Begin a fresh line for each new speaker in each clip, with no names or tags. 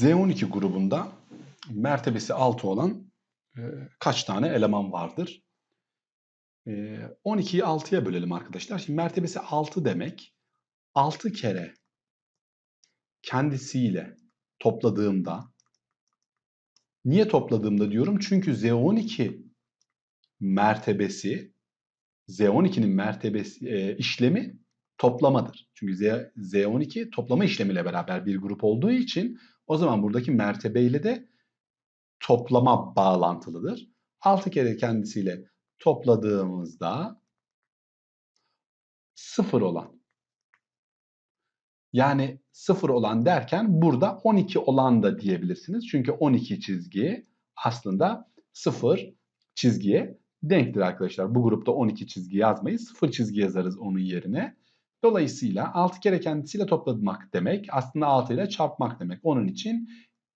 Z12 grubunda mertebesi 6 olan e, kaç tane eleman vardır? E, 12'yi 6'ya bölelim arkadaşlar. Şimdi mertebesi 6 demek 6 kere kendisiyle topladığımda niye topladığımda diyorum? Çünkü Z12 mertebesi Z12'nin mertebesi e, işlemi toplamadır. Çünkü Z, Z12 toplama işlemiyle beraber bir grup olduğu için o zaman buradaki mertebeyle de toplama bağlantılıdır. 6 kere kendisiyle topladığımızda 0 olan yani 0 olan derken burada 12 olan da diyebilirsiniz. Çünkü 12 çizgi aslında 0 çizgiye denktir arkadaşlar. Bu grupta 12 çizgi yazmayız. 0 çizgi yazarız onun yerine. Dolayısıyla 6 kere kendisiyle toplamak demek aslında 6 ile çarpmak demek. Onun için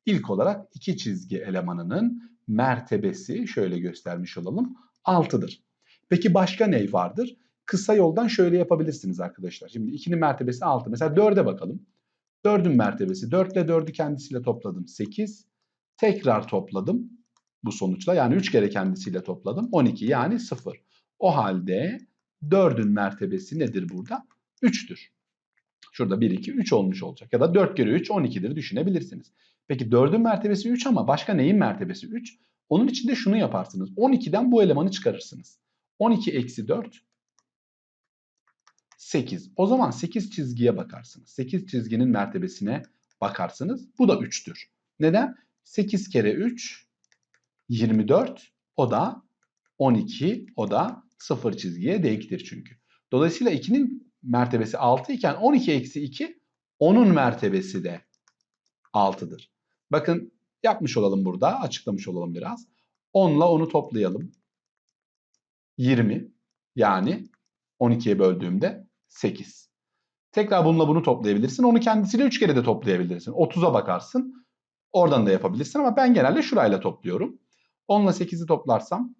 ilk olarak iki çizgi elemanının mertebesi şöyle göstermiş olalım 6'dır. Peki başka ne vardır? Kısa yoldan şöyle yapabilirsiniz arkadaşlar. Şimdi 2'nin mertebesi 6. Mesela 4'e bakalım. 4'ün mertebesi 4 ile 4'ü kendisiyle topladım 8. Tekrar topladım bu sonuçla. Yani 3 kere kendisiyle topladım 12 yani 0. O halde 4'ün mertebesi nedir burada? 3'tür. Şurada 1, 2, 3 olmuş olacak. Ya da 4 kere 3 12'dir düşünebilirsiniz. Peki 4'ün mertebesi 3 ama başka neyin mertebesi 3? Onun için de şunu yaparsınız. 12'den bu elemanı çıkarırsınız. 12 eksi 4 8. O zaman 8 çizgiye bakarsınız. 8 çizginin mertebesine bakarsınız. Bu da 3'tür. Neden? 8 kere 3 24 o da 12 o da 0 çizgiye denktir çünkü. Dolayısıyla 2'nin mertebesi 6 iken 12 eksi 2 onun mertebesi de 6'dır. Bakın yapmış olalım burada açıklamış olalım biraz. 10 ile 10'u toplayalım. 20 yani 12'ye böldüğümde 8. Tekrar bununla bunu toplayabilirsin. Onu kendisiyle 3 kere de toplayabilirsin. 30'a bakarsın. Oradan da yapabilirsin ama ben genelde şurayla topluyorum. 10 ile 8'i toplarsam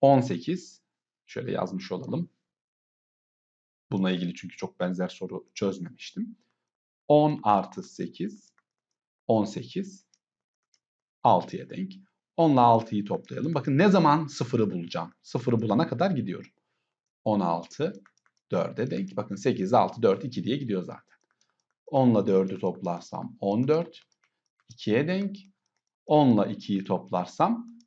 18. Şöyle yazmış olalım. Bununla ilgili çünkü çok benzer soru çözmemiştim. 10 artı 8 18 6'ya denk. 10 ile 6'yı toplayalım. Bakın ne zaman 0'ı bulacağım? 0'ı bulana kadar gidiyorum. 16 4'e denk. Bakın 8, 6, 4, 2 diye gidiyor zaten. 10 ile 4'ü toplarsam 14. 2'ye denk. 10 ile 2'yi toplarsam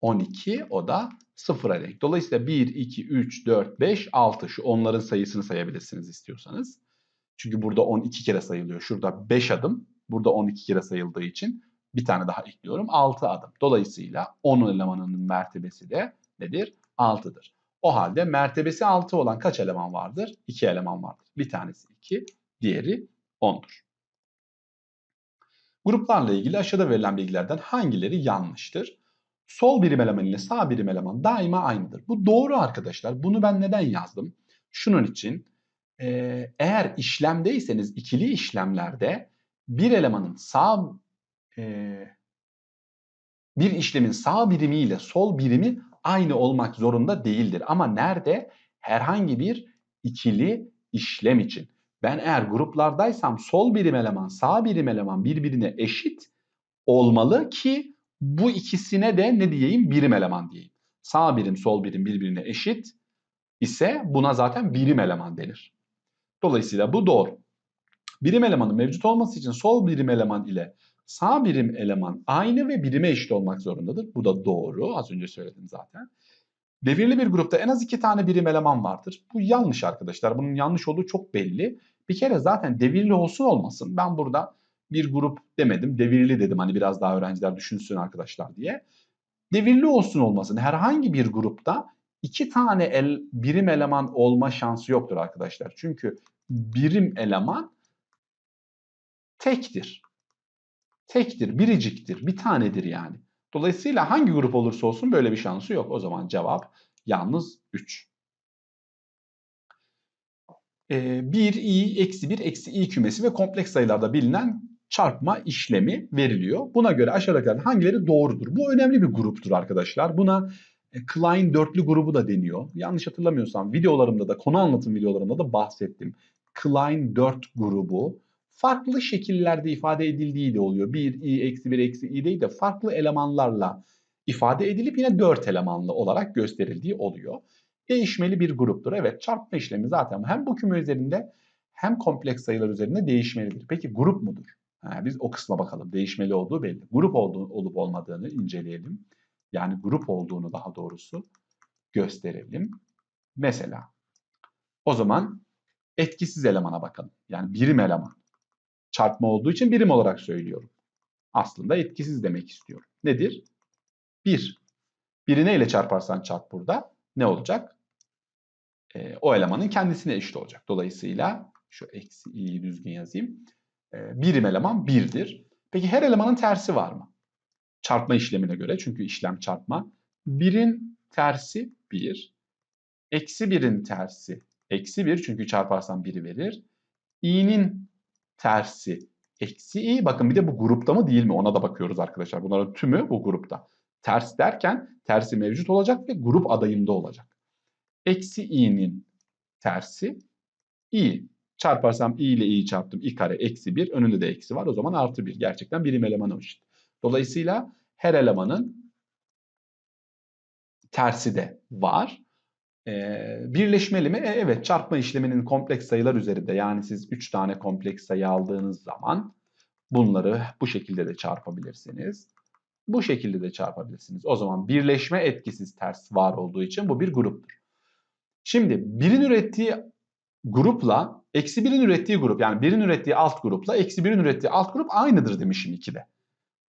12 o da 0'a denk. Dolayısıyla 1, 2, 3, 4, 5, 6 şu onların sayısını sayabilirsiniz istiyorsanız. Çünkü burada 12 kere sayılıyor. Şurada 5 adım. Burada 12 kere sayıldığı için bir tane daha ekliyorum. 6 adım. Dolayısıyla 10 elemanının mertebesi de nedir? 6'dır. O halde mertebesi 6 olan kaç eleman vardır? 2 eleman vardır. Bir tanesi 2, diğeri 10'dur. Gruplarla ilgili aşağıda verilen bilgilerden hangileri yanlıştır? Sol birim eleman ile sağ birim eleman daima aynıdır. Bu doğru arkadaşlar. Bunu ben neden yazdım? Şunun için eğer işlemdeyseniz ikili işlemlerde bir elemanın sağ bir işlemin sağ birimi ile sol birimi aynı olmak zorunda değildir. Ama nerede? Herhangi bir ikili işlem için. Ben eğer gruplardaysam sol birim eleman, sağ birim eleman birbirine eşit olmalı ki bu ikisine de ne diyeyim? Birim eleman diyeyim. Sağ birim, sol birim birbirine eşit ise buna zaten birim eleman denir. Dolayısıyla bu doğru. Birim elemanın mevcut olması için sol birim eleman ile sağ birim eleman aynı ve birime eşit olmak zorundadır. Bu da doğru. Az önce söyledim zaten. Devirli bir grupta en az iki tane birim eleman vardır. Bu yanlış arkadaşlar. Bunun yanlış olduğu çok belli. Bir kere zaten devirli olsun olmasın. Ben burada bir grup demedim. Devirli dedim hani biraz daha öğrenciler düşünsün arkadaşlar diye. Devirli olsun olmasın. Herhangi bir grupta iki tane el, birim eleman olma şansı yoktur arkadaşlar. Çünkü birim eleman tektir. Tektir, biriciktir, bir tanedir yani. Dolayısıyla hangi grup olursa olsun böyle bir şansı yok. O zaman cevap yalnız 3. Ee, 1, i, eksi 1, eksi i kümesi ve kompleks sayılarda bilinen çarpma işlemi veriliyor. Buna göre aşağıdakilerden hangileri doğrudur? Bu önemli bir gruptur arkadaşlar. Buna e, Klein dörtlü grubu da deniyor. Yanlış hatırlamıyorsam videolarımda da konu anlatım videolarımda da bahsettim. Klein 4 grubu farklı şekillerde ifade edildiği de oluyor. 1, i, eksi 1, eksi i değil de farklı elemanlarla ifade edilip yine 4 elemanlı olarak gösterildiği oluyor. Değişmeli bir gruptur. Evet çarpma işlemi zaten hem bu küme üzerinde hem kompleks sayılar üzerinde değişmelidir. Peki grup mudur? Ha, biz o kısma bakalım. Değişmeli olduğu belli. Grup olduğu, olup olmadığını inceleyelim. Yani grup olduğunu daha doğrusu gösterelim. Mesela o zaman etkisiz elemana bakalım. Yani birim eleman. Çarpma olduğu için birim olarak söylüyorum. Aslında etkisiz demek istiyorum. Nedir? 1. Biri neyle çarparsan çarp burada ne olacak? Ee, o elemanın kendisine eşit olacak. Dolayısıyla şu eksi i'yi düzgün yazayım. Ee, birim eleman 1'dir. Peki her elemanın tersi var mı? Çarpma işlemine göre çünkü işlem çarpma. 1'in tersi 1. Eksi 1'in tersi eksi 1 çünkü çarparsan 1'i verir. i'nin tersi eksi i. Bakın bir de bu grupta mı değil mi ona da bakıyoruz arkadaşlar. Bunların tümü bu grupta. Ters derken tersi mevcut olacak ve grup adayında olacak. Eksi i'nin tersi i. Çarparsam i ile i'yi çarptım. i kare eksi 1. Önünde de eksi var. O zaman artı 1. Gerçekten birim elemana eşit. Dolayısıyla her elemanın tersi de var. Ee, birleşmeli mi? E, evet çarpma işleminin kompleks sayılar üzerinde yani siz 3 tane kompleks sayı aldığınız zaman bunları bu şekilde de çarpabilirsiniz. Bu şekilde de çarpabilirsiniz. O zaman birleşme etkisiz ters var olduğu için bu bir gruptur. Şimdi birin ürettiği grupla eksi birin ürettiği grup yani birin ürettiği alt grupla eksi birin ürettiği alt grup aynıdır demişim 2'de.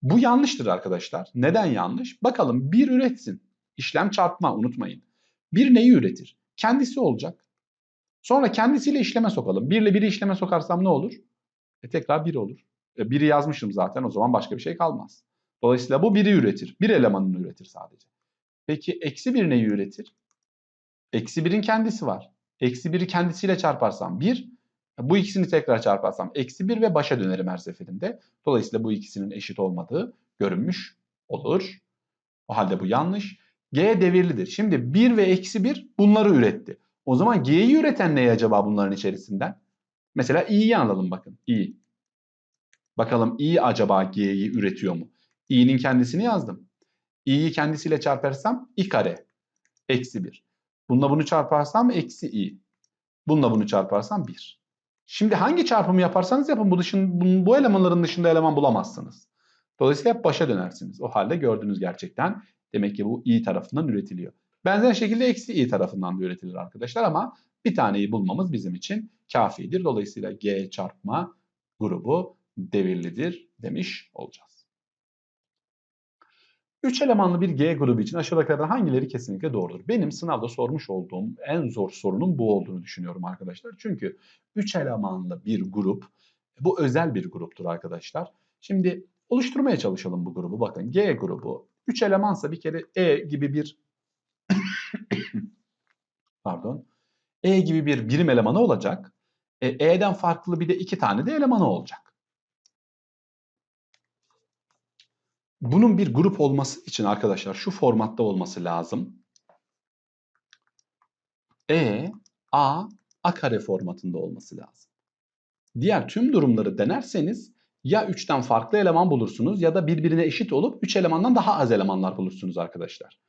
Bu yanlıştır arkadaşlar. Neden yanlış? Bakalım bir üretsin. İşlem çarpma unutmayın. Bir neyi üretir? Kendisi olacak. Sonra kendisiyle işleme sokalım. 1 ile 1'i işleme sokarsam ne olur? E tekrar 1 olur. E 1'i yazmışım zaten o zaman başka bir şey kalmaz. Dolayısıyla bu 1'i üretir. Bir elemanını üretir sadece. Peki eksi 1 neyi üretir? Eksi 1'in kendisi var. Eksi 1'i kendisiyle çarparsam 1. Bu ikisini tekrar çarparsam eksi 1 ve başa dönerim her seferinde. Dolayısıyla bu ikisinin eşit olmadığı görünmüş olur. O halde bu yanlış. G devirlidir. Şimdi 1 ve eksi 1 bunları üretti. O zaman G'yi üreten ne acaba bunların içerisinden? Mesela i'yi alalım bakın. i. Bakalım i acaba G'yi üretiyor mu? i'nin kendisini yazdım. i'yi kendisiyle çarparsam i kare eksi 1. Bununla bunu çarparsam eksi i. Bununla bunu çarparsam 1. Şimdi hangi çarpımı yaparsanız yapın bu, dışın, bu elemanların dışında eleman bulamazsınız. Dolayısıyla hep başa dönersiniz. O halde gördüğünüz gerçekten demek ki bu i tarafından üretiliyor. Benzer şekilde eksi i tarafından da üretilir arkadaşlar ama bir taneyi bulmamız bizim için kafidir. Dolayısıyla g çarpma grubu devirlidir demiş olacağız. 3 elemanlı bir G grubu için aşağıdakilerden hangileri kesinlikle doğrudur? Benim sınavda sormuş olduğum en zor sorunun bu olduğunu düşünüyorum arkadaşlar. Çünkü 3 elemanlı bir grup, bu özel bir gruptur arkadaşlar. Şimdi oluşturmaya çalışalım bu grubu. Bakın G grubu 3 elemansa bir kere E gibi bir pardon E gibi bir birim elemanı olacak. E, E'den farklı bir de iki tane de elemanı olacak. Bunun bir grup olması için arkadaşlar şu formatta olması lazım. E, A, A kare formatında olması lazım. Diğer tüm durumları denerseniz ya 3'ten farklı eleman bulursunuz ya da birbirine eşit olup 3 elemandan daha az elemanlar bulursunuz arkadaşlar.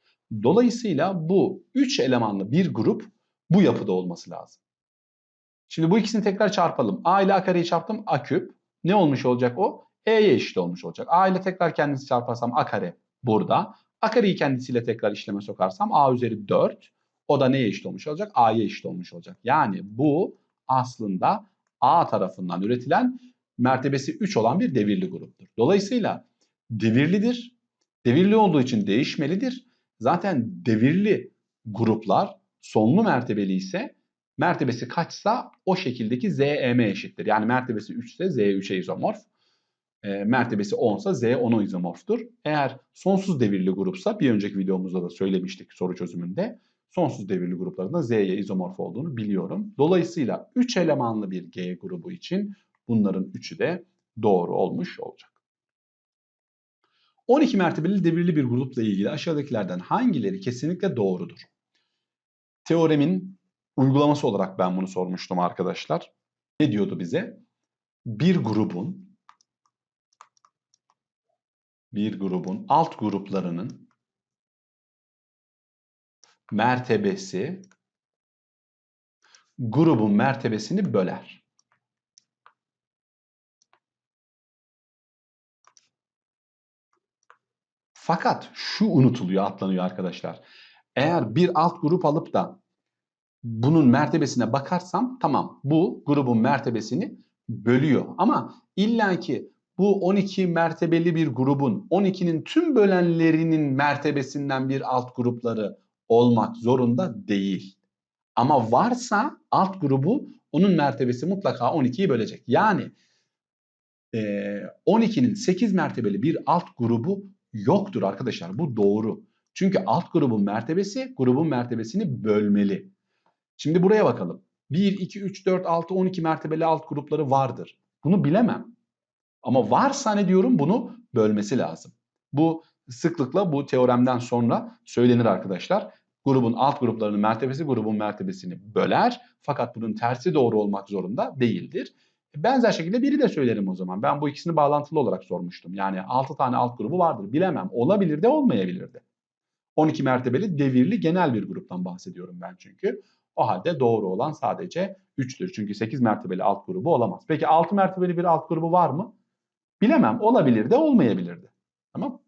Dolayısıyla bu 3 elemanlı bir grup bu yapıda olması lazım. Şimdi bu ikisini tekrar çarpalım. A ile A kareyi çarptım A küp. Ne olmuş olacak o? E'ye eşit olmuş olacak. A ile tekrar kendisi çarparsam A kare burada. A kareyi kendisiyle tekrar işleme sokarsam A üzeri 4. O da neye eşit olmuş olacak? A'ya eşit olmuş olacak. Yani bu aslında A tarafından üretilen mertebesi 3 olan bir devirli gruptur. Dolayısıyla devirlidir. Devirli olduğu için değişmelidir. Zaten devirli gruplar sonlu mertebeli ise mertebesi kaçsa o şekildeki ZM eşittir. Yani mertebesi 3 ise Z3'e izomorf e, mertebesi 10 ise Z 10'a izomorftur. Eğer sonsuz devirli grupsa bir önceki videomuzda da söylemiştik soru çözümünde. Sonsuz devirli gruplarında Z'ye izomorf olduğunu biliyorum. Dolayısıyla 3 elemanlı bir G grubu için bunların üçü de doğru olmuş olacak. 12 mertebeli devirli bir grupla ilgili aşağıdakilerden hangileri kesinlikle doğrudur? Teoremin uygulaması olarak ben bunu sormuştum arkadaşlar. Ne diyordu bize? bir grubun bir grubun alt gruplarının mertebesi grubun mertebesini böler. Fakat şu unutuluyor, atlanıyor arkadaşlar. Eğer bir alt grup alıp da bunun mertebesine bakarsam tamam bu grubun mertebesini bölüyor. Ama illaki bu 12 mertebeli bir grubun 12'nin tüm bölenlerinin mertebesinden bir alt grupları olmak zorunda değil. Ama varsa alt grubu onun mertebesi mutlaka 12'yi bölecek. Yani e, 12'nin 8 mertebeli bir alt grubu yoktur arkadaşlar. Bu doğru. Çünkü alt grubun mertebesi grubun mertebesini bölmeli. Şimdi buraya bakalım. 1, 2, 3, 4, 6, 12 mertebeli alt grupları vardır. Bunu bilemem. Ama varsa ne diyorum bunu bölmesi lazım. Bu sıklıkla bu teoremden sonra söylenir arkadaşlar. Grubun alt gruplarının mertebesi grubun mertebesini böler. Fakat bunun tersi doğru olmak zorunda değildir. Benzer şekilde biri de söylerim o zaman. Ben bu ikisini bağlantılı olarak sormuştum. Yani 6 tane alt grubu vardır. Bilemem. Olabilir de olmayabilir de. 12 mertebeli devirli genel bir gruptan bahsediyorum ben çünkü. O halde doğru olan sadece 3'tür. Çünkü 8 mertebeli alt grubu olamaz. Peki 6 mertebeli bir alt grubu var mı? Bilemem. Olabilir de olmayabilir de. Tamam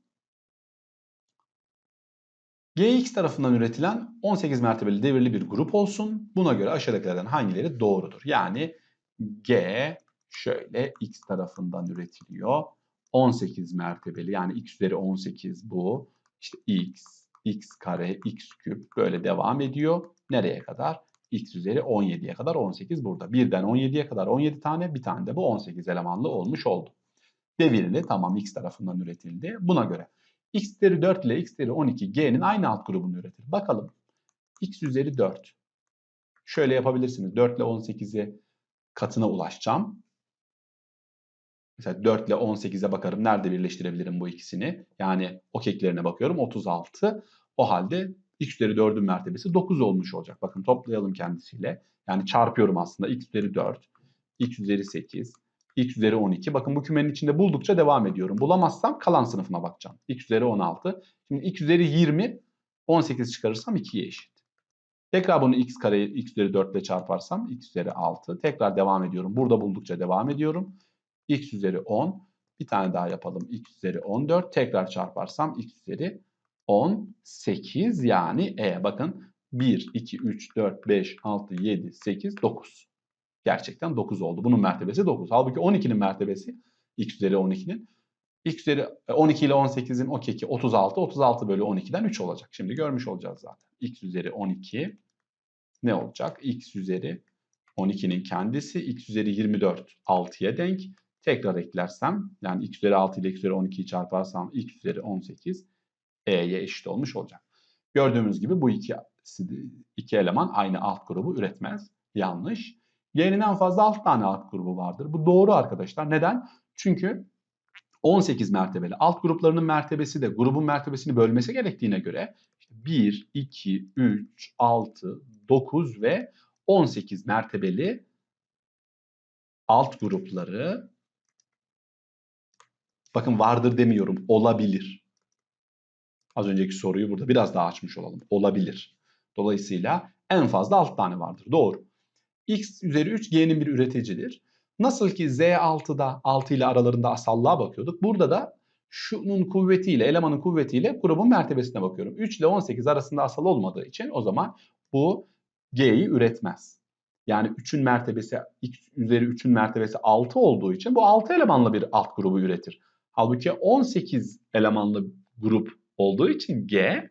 Gx tarafından üretilen 18 mertebeli devirli bir grup olsun. Buna göre aşağıdakilerden hangileri doğrudur? Yani G şöyle x tarafından üretiliyor. 18 mertebeli yani x üzeri 18 bu. İşte x, x kare, x küp böyle devam ediyor. Nereye kadar? x üzeri 17'ye kadar 18 burada. Birden 17'ye kadar 17 tane bir tane de bu 18 elemanlı olmuş oldu. Devirli tamam x tarafından üretildi. Buna göre x üzeri 4 ile x üzeri 12 g'nin aynı alt grubunu üretir. Bakalım x üzeri 4. Şöyle yapabilirsiniz. 4 ile 18'i katına ulaşacağım. Mesela 4 ile 18'e bakarım. Nerede birleştirebilirim bu ikisini? Yani o keklerine bakıyorum. 36. O halde x üzeri 4'ün mertebesi 9 olmuş olacak. Bakın toplayalım kendisiyle. Yani çarpıyorum aslında. x üzeri 4, x üzeri 8, x üzeri 12. Bakın bu kümenin içinde buldukça devam ediyorum. Bulamazsam kalan sınıfına bakacağım. x üzeri 16. Şimdi x üzeri 20, 18 çıkarırsam 2'ye eşit. Tekrar bunu x kare x üzeri 4 ile çarparsam x üzeri 6. Tekrar devam ediyorum. Burada buldukça devam ediyorum. x üzeri 10. Bir tane daha yapalım. x üzeri 14. Tekrar çarparsam x üzeri 18 yani e bakın 1, 2, 3, 4, 5, 6, 7, 8, 9. Gerçekten 9 oldu. Bunun mertebesi 9. Halbuki 12'nin mertebesi x üzeri 12'nin x üzeri 12 ile 18'in o keki 36. 36 bölü 12'den 3 olacak. Şimdi görmüş olacağız zaten. x üzeri 12 ne olacak? x üzeri 12'nin kendisi x üzeri 24 6'ya denk. Tekrar eklersem yani x üzeri 6 ile x üzeri 12'yi çarparsam x üzeri 18 e'ye eşit olmuş olacak. Gördüğümüz gibi bu iki, iki eleman aynı alt grubu üretmez. Yanlış. Y'nin en fazla 6 tane alt grubu vardır. Bu doğru arkadaşlar. Neden? Çünkü 18 mertebeli. Alt gruplarının mertebesi de grubun mertebesini bölmesi gerektiğine göre 1, 2, 3, 6, 9 ve 18 mertebeli alt grupları bakın vardır demiyorum olabilir. Az önceki soruyu burada biraz daha açmış olalım. Olabilir. Dolayısıyla en fazla 6 tane vardır. Doğru. X üzeri 3 G'nin bir üreticidir. Nasıl ki Z6'da 6 ile aralarında asallığa bakıyorduk. Burada da şunun kuvvetiyle, elemanın kuvvetiyle grubun mertebesine bakıyorum. 3 ile 18 arasında asal olmadığı için o zaman bu G'yi üretmez. Yani 3'ün mertebesi x üzeri 3'ün mertebesi 6 olduğu için bu 6 elemanlı bir alt grubu üretir. Halbuki 18 elemanlı grup olduğu için G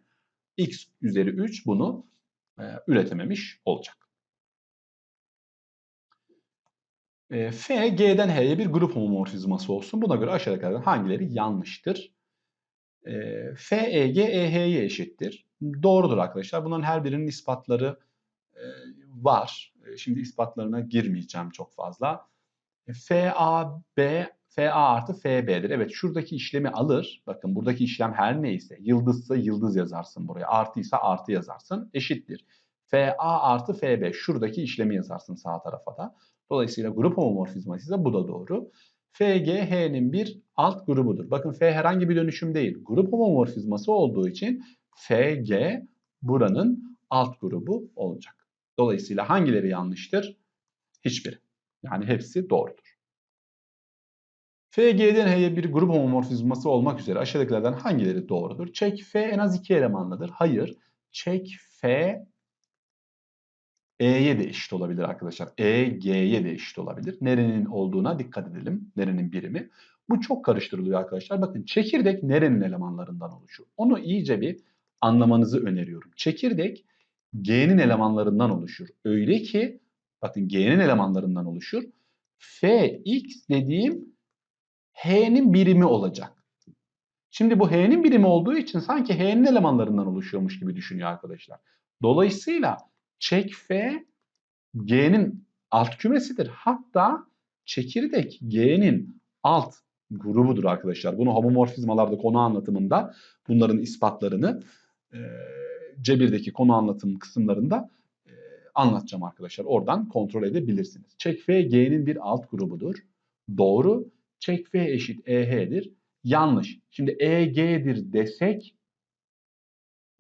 x üzeri 3 bunu e, üretememiş olacak. E, F, G'den H'ye bir grup homomorfizması olsun. Buna göre aşağıdakilerden hangileri yanlıştır? E, F, EG, EH'ye eşittir. Doğrudur arkadaşlar. Bunların her birinin ispatları e, var. E, şimdi ispatlarına girmeyeceğim çok fazla. E, FAB, FA artı FB'dir. Evet şuradaki işlemi alır. Bakın buradaki işlem her neyse. Yıldızsa yıldız yazarsın buraya. Artıysa artı yazarsın. Eşittir. FA artı FB. Şuradaki işlemi yazarsın sağ tarafa da. Dolayısıyla grup homomorfizması ise bu da doğru. FG H'nin bir alt grubudur. Bakın F herhangi bir dönüşüm değil. Grup homomorfizması olduğu için FG buranın alt grubu olacak. Dolayısıyla hangileri yanlıştır? Hiçbiri. Yani hepsi doğrudur. FG'den H'ye bir grup homomorfizması olmak üzere aşağıdakilerden hangileri doğrudur? Çek F en az iki elemanlıdır. Hayır. Çek F E'ye de eşit olabilir arkadaşlar. E, G'ye de eşit olabilir. Nerenin olduğuna dikkat edelim. Nerenin birimi. Bu çok karıştırılıyor arkadaşlar. Bakın çekirdek nerenin elemanlarından oluşur? Onu iyice bir anlamanızı öneriyorum. Çekirdek G'nin elemanlarından oluşur. Öyle ki bakın G'nin elemanlarından oluşur. Fx dediğim H'nin birimi olacak. Şimdi bu H'nin birimi olduğu için sanki H'nin elemanlarından oluşuyormuş gibi düşünüyor arkadaşlar. Dolayısıyla çek F G'nin alt kümesidir. Hatta çekirdek G'nin alt grubudur arkadaşlar. Bunu homomorfizmalarda konu anlatımında bunların ispatlarını e, cebirdeki konu anlatım kısımlarında e, anlatacağım arkadaşlar. Oradan kontrol edebilirsiniz. Çek F G'nin bir alt grubudur. Doğru. Çek F eşit EH'dir. Yanlış. Şimdi EG'dir desek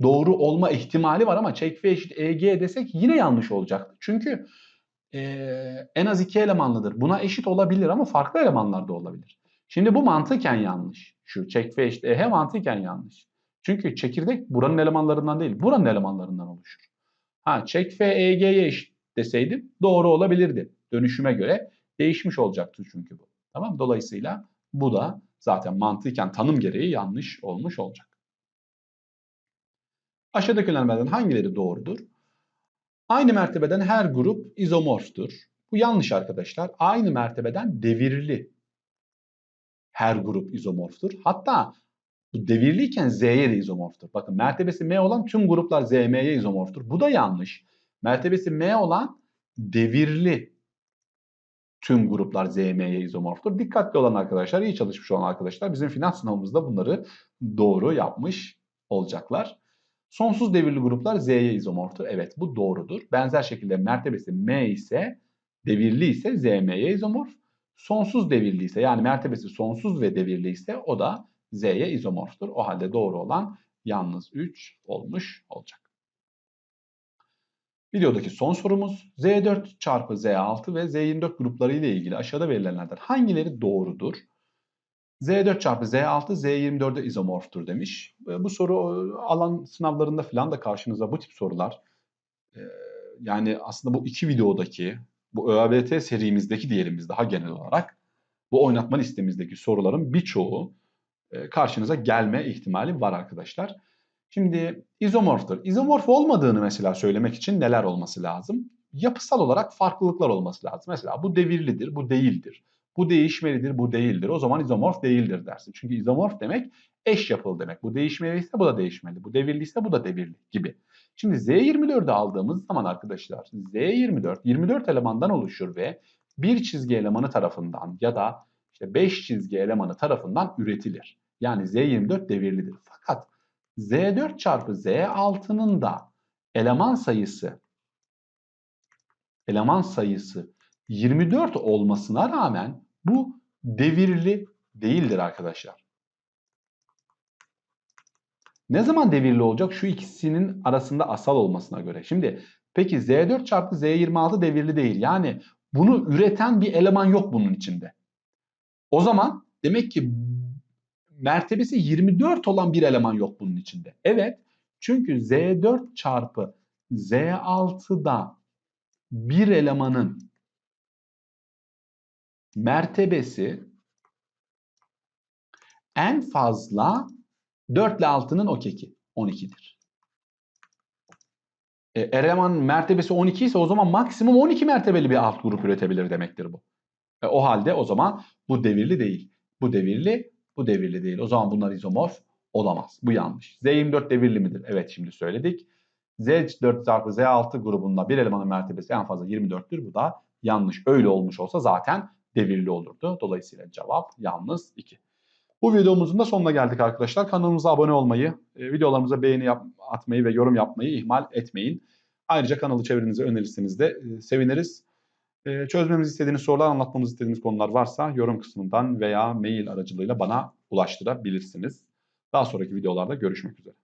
doğru olma ihtimali var ama çek F eşit EG desek yine yanlış olacaktı. Çünkü e, en az iki elemanlıdır. Buna eşit olabilir ama farklı elemanlar da olabilir. Şimdi bu mantıken yanlış. Şu çek F eşit EH mantıken yanlış. Çünkü çekirdek buranın elemanlarından değil, buranın elemanlarından oluşur. Ha çek F EG'ye eşit deseydim doğru olabilirdi. Dönüşüme göre değişmiş olacaktı çünkü bu. Tamam Dolayısıyla bu da zaten mantıken tanım gereği yanlış olmuş olacak. Aşağıdakilerden hangileri doğrudur? Aynı mertebeden her grup izomorftur. Bu yanlış arkadaşlar. Aynı mertebeden devirli her grup izomorftur. Hatta bu devirliyken Z'ye de izomorftur. Bakın mertebesi M olan tüm gruplar ZM'ye izomorftur. Bu da yanlış. Mertebesi M olan devirli tüm gruplar ZM'ye izomorftur. Dikkatli olan arkadaşlar, iyi çalışmış olan arkadaşlar bizim finans sınavımızda bunları doğru yapmış olacaklar. Sonsuz devirli gruplar Z'ye izomorftur. Evet bu doğrudur. Benzer şekilde mertebesi M ise devirli ise ZM'ye izomorf. Sonsuz devirli ise yani mertebesi sonsuz ve devirli ise o da Z'ye izomorftur. O halde doğru olan yalnız 3 olmuş olacak. Videodaki son sorumuz Z4 çarpı Z6 ve Z24 grupları ile ilgili aşağıda verilenlerden hangileri doğrudur? Z4 çarpı Z6 Z24'e izomorftur demiş. Bu soru alan sınavlarında falan da karşınıza bu tip sorular. Yani aslında bu iki videodaki, bu ÖABT serimizdeki diyelim biz daha genel olarak bu oynatma listemizdeki soruların birçoğu karşınıza gelme ihtimali var arkadaşlar. Şimdi izomorftur. İzomorf olmadığını mesela söylemek için neler olması lazım? Yapısal olarak farklılıklar olması lazım. Mesela bu devirlidir, bu değildir. Bu değişmelidir, bu değildir. O zaman izomorf değildir dersin. Çünkü izomorf demek eş yapılı demek. Bu değişmeliyse bu da değişmeli. Bu devirliyse bu da devirli gibi. Şimdi Z24'ü aldığımız zaman arkadaşlar Z24 24 elemandan oluşur ve bir çizgi elemanı tarafından ya da işte 5 çizgi elemanı tarafından üretilir. Yani Z24 devirlidir. Fakat Z4 çarpı Z6'nın da eleman sayısı eleman sayısı 24 olmasına rağmen bu devirli değildir arkadaşlar. Ne zaman devirli olacak? Şu ikisinin arasında asal olmasına göre. Şimdi peki Z4 çarpı Z26 devirli değil. Yani bunu üreten bir eleman yok bunun içinde. O zaman demek ki mertebesi 24 olan bir eleman yok bunun içinde. Evet çünkü Z4 çarpı Z6'da bir elemanın mertebesi en fazla 4 ile 6'nın o keki 12'dir. E, eleman mertebesi 12 ise o zaman maksimum 12 mertebeli bir alt grup üretebilir demektir bu. E, o halde o zaman bu devirli değil. Bu devirli, bu devirli değil. O zaman bunlar izomorf olamaz. Bu yanlış. Z24 devirli midir? Evet şimdi söyledik. Z4 çarpı Z6 grubunda bir elemanın mertebesi en fazla 24'tür. Bu da yanlış. Öyle olmuş olsa zaten devirli olurdu. Dolayısıyla cevap yalnız 2. Bu videomuzun da sonuna geldik arkadaşlar. Kanalımıza abone olmayı, e, videolarımıza beğeni yap atmayı ve yorum yapmayı ihmal etmeyin. Ayrıca kanalı çevrenize önerirseniz de e, seviniriz. E, istediğiniz sorular, anlatmamızı istediğiniz konular varsa yorum kısmından veya mail aracılığıyla bana ulaştırabilirsiniz. Daha sonraki videolarda görüşmek üzere.